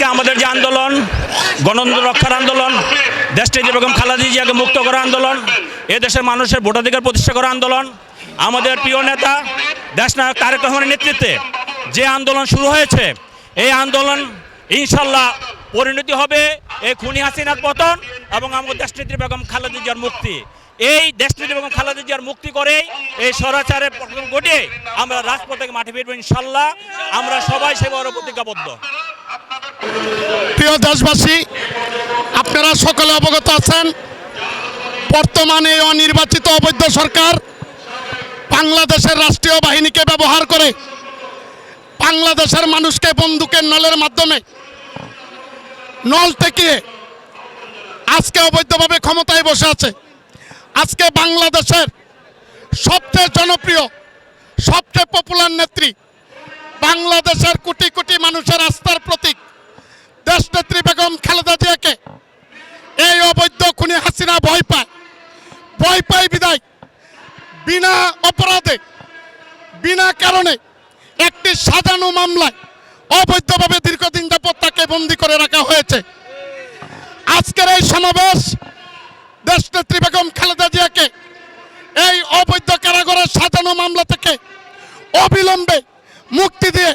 আজকে আমাদের যে আন্দোলন, গণতন্ত্র রক্ষার আন্দোলন, দেশটি যে বেগম খালাদি জিয়াকে মুক্ত করা আন্দোলন, এ দেশের মানুষের ভোটাধিকার প্রতিষ্ঠা করা আন্দোলন, আমাদের প্রিয় নেতা, দেশনায়ক তারেক রহমানের নেতৃত্বে যে আন্দোলন শুরু হয়েছে, এই আন্দোলন ইনশাল্লাহ পরিণতি হবে এই খুনি হাসিনার পতন এবং আমাদের দেশনেত্রী বেগম খালেদা জিয়ার মুক্তি। এই দেশনেত্রী বেগম খালেদা জিয়ার মুক্তি করে এই স্বরাচারের পতন ঘটিয়ে আমরা রাজপথে মাঠে ফিরবো ইনশাল্লাহ। আমরা সবাই সেবার প্রতিজ্ঞাবদ্ধ। প্রিয় দেশবাসী, আপনারা সকলে অবগত আছেন, বর্তমানে অনির্বাচিত অবৈধ সরকার বাংলাদেশের রাষ্ট্রীয় বাহিনীকে ব্যবহার করে বাংলাদেশের মানুষকে বন্দুকের নলের মাধ্যমে নল থেকে আজকে অবৈধভাবে ক্ষমতায় বসে আছে। আজকে বাংলাদেশের সবচেয়ে জনপ্রিয়, সবচেয়ে পপুলার নেত্রী বাংলাদেশের কোটি কোটি মানুষের আস্থার প্রতীক দেশনেত্রী বেগম খালেদা জিয়াকে এই অবৈধ খুনি হাসিনা ভয় পায় ভয় পায় বিদায় বিনা অপরাধে, বিনা কারণে একটি সাজানো মামলায় অবৈধভাবে দীর্ঘদিন যাবত তাকে বন্দি করে রাখা হয়েছে। আজকের এই সমাবেশ দেশনেত্রী বেগম খালেদা জিয়াকে এই অবৈধ কারাগারের সাজানো মামলা থেকে অবিলম্বে মুক্তি দিয়ে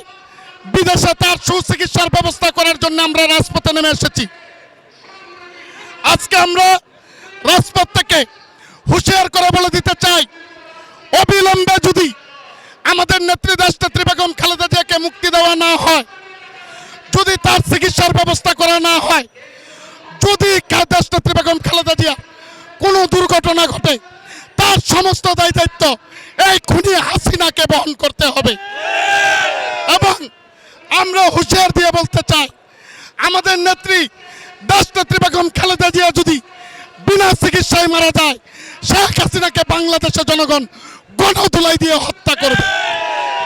বিদেশে তার সুচিকিৎসার ব্যবস্থা করার জন্য আমরা রাজপথে নেমে এসেছি। আজকে আমরা রাজপথ থেকে হুঁশিয়ার করে বলে দিতে চাই অবিলম্বে যদি আমাদের নেত্রী দেশনেত্রী বেগম খালেদা জিয়াকে মুক্তি দেওয়া না হয়, যদি তার চিকিৎসার ব্যবস্থা করা না হয়, যদি দেশনেত্রী বেগম খালেদা জিয়া কোনো দুর্ঘটনা ঘটে, তার সমস্ত দায় দায়িত্ব এই খুনি হাসিনাকে বহন করতে হবে। এবং আমরা হুঁশিয়ার দিয়ে বলতে চাই, আমাদের নেত্রী দেশনেত্রী বেগম খালেদা জিয়া যদি বিনা চিকিৎসায় মারা যায়, শেখ হাসিনাকে বাংলাদেশের জনগণ গণধুলাই দিয়ে হত্যা করবে।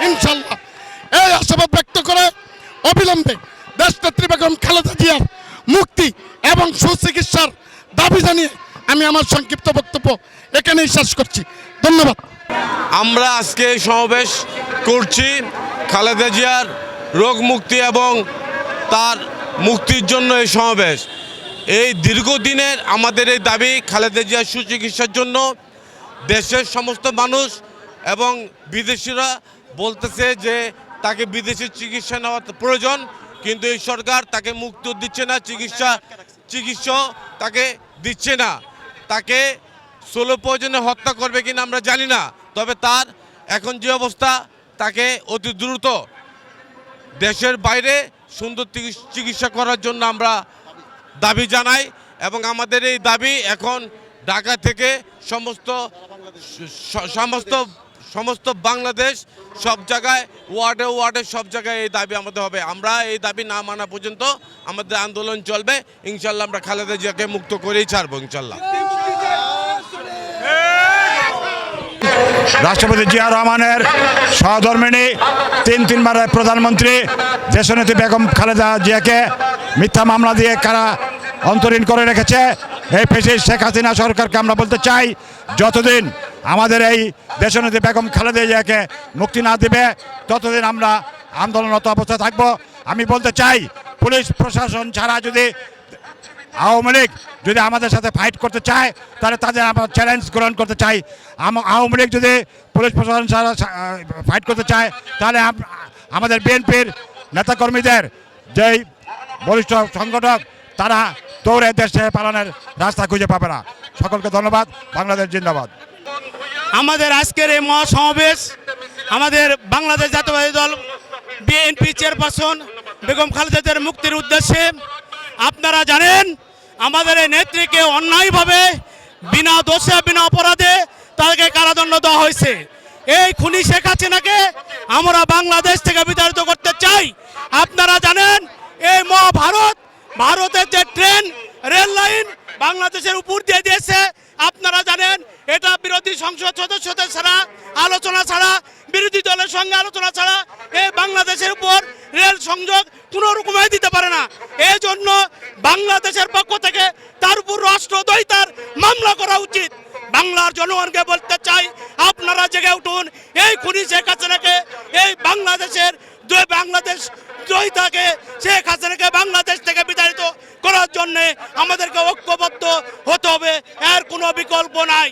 ইনশাল্লাহ এই আশাবাদ ব্যক্ত করে অবিলম্বে দেশনেত্রী বেগম খালেদা জিয়ার মুক্তি এবং সুচিকিৎসার দাবি জানিয়ে আমি আমার সংক্ষিপ্ত বক্তব্য এখানেই শেষ করছি। ধন্যবাদ। আমরা আজকে এই সমাবেশ করছি খালেদা জিয়ার রোগ মুক্তি এবং তার মুক্তির জন্য এই সমাবেশ। এই দীর্ঘদিনের আমাদের এই দাবি খালেদা জিয়ার সুচিকিৎসার জন্য দেশের সমস্ত মানুষ এবং বিদেশিরা বলতেছে যে তাকে বিদেশি চিকিৎসা নেওয়া প্রয়োজন, কিন্তু এই সরকার তাকে মুক্ত দিচ্ছে না, চিকিৎসা চিকিৎসা তাকে দিচ্ছে না। তাকে ষোলো প্রয়োজনে হত্যা করবে কিনা আমরা জানি না, তবে তার এখন যে অবস্থা তাকে অতি দ্রুত দেশের বাইরে সুন্দর চিকিৎস- চিকিৎসা করার জন্য আমরা দাবি জানাই এবং আমাদের এই দাবি এখন ঢাকা থেকে সমস্ত সমস্ত সমস্ত বাংলাদেশ সব জায়গায়, ওয়ার্ডে ওয়ার্ডে সব জায়গায় এই দাবি আমাদের হবে। আমরা এই দাবি না মানা পর্যন্ত আমাদের আন্দোলন চলবে। ইনশাল্লাহ আমরা খালেদা জিয়াকে মুক্ত করেই ছাড়বো, ইনশাল্লাহ। রাষ্ট্রপতি জিয়া রহমানের সহধর্মিণী, তিন তিনবার প্রধানমন্ত্রী, দেশনেত্রী বেগম খালেদা জিয়াকে মিথ্যা মামলা দিয়ে কারা অন্তরীণ করে রেখেছে? এই ফেসে শেখ হাসিনা সরকারকে আমরা বলতে চাই, যতদিন আমাদের এই দেশনেত্রী বেগম খালেদা জিয়াকে মুক্তি না দেবে, ততদিন আমরা আন্দোলনরত অবস্থায় থাকব। আমি বলতে চাই, পুলিশ প্রশাসন ছাড়া যদি আওয়ামী লীগ যদি আমাদের সাথে ফাইট করতে চায়, তাহলে তাদের আমরা চ্যালেঞ্জ গ্রহণ করতে চাই। আওয়ামী লীগ যদি পুলিশ প্রশাসন ছাড়া ফাইট করতে চায়, তাহলে আম- আমাদের বিএনপির নেতাকর্মীদের যেই বরিষ্ঠ সংগঠক, তারা দৌড়ে দেশ পালনের রাস্তা খুঁজে পাবে না। সকলকে ধন্যবাদ। বাংলাদেশ জিন্দাবাদ। আমাদের আজকের এই মহাসমাবেশ, আমাদের বাংলাদেশ জাতীয়বাদী দল, বিএনপি চেয়ারপারসন বেগম খালেদা জিয়ার মুক্তির উদ্দেশ্যে, আপনারা জানেন, আমাদের এই নেত্রীকে অন্যায়ভাবে, বিনা দোষে, বিনা অপরাধে তাদেরকে কারাদণ্ড দেওয়া হয়েছে। এই খুনি শেখ হাসিনাকে আমরা বাংলাদেশ থেকে বিতাড়িত করতে চাই। আপনারা জানেন, এই মহাভারত ভারতের যে ট্রেন, রেল লাইন বাংলাদেশের উপর দিয়ে দিয়েছে। আপনারা জানেন, এটা বিরোধী সংসদ সদস্যদের ছাড়া, আলোচনা ছাড়া, বিরোধী দলের সঙ্গে আলোচনা ছাড়া এই বাংলাদেশের উপর রেল সংযোগ কোনো রকমই দিতে পারে না। এই জন্য বাংলাদেশের পক্ষ থেকে তার উপর রাষ্ট্রদ্বৈতার মামলা করা উচিত। বাংলার জনগণকে বলতে চাই, আপনারা জেগে উঠুন, এই খুনি শেখ হাসিনাকে এই বাংলাদেশের বাংলাদেশ জয় থাকে, শেখ হাসিনাকে বাংলাদেশ থেকে বিতাড়িত করার জন্য আমাদেরকে ঐক্যবদ্ধ হতে হবে, এর কোনো বিকল্প নাই।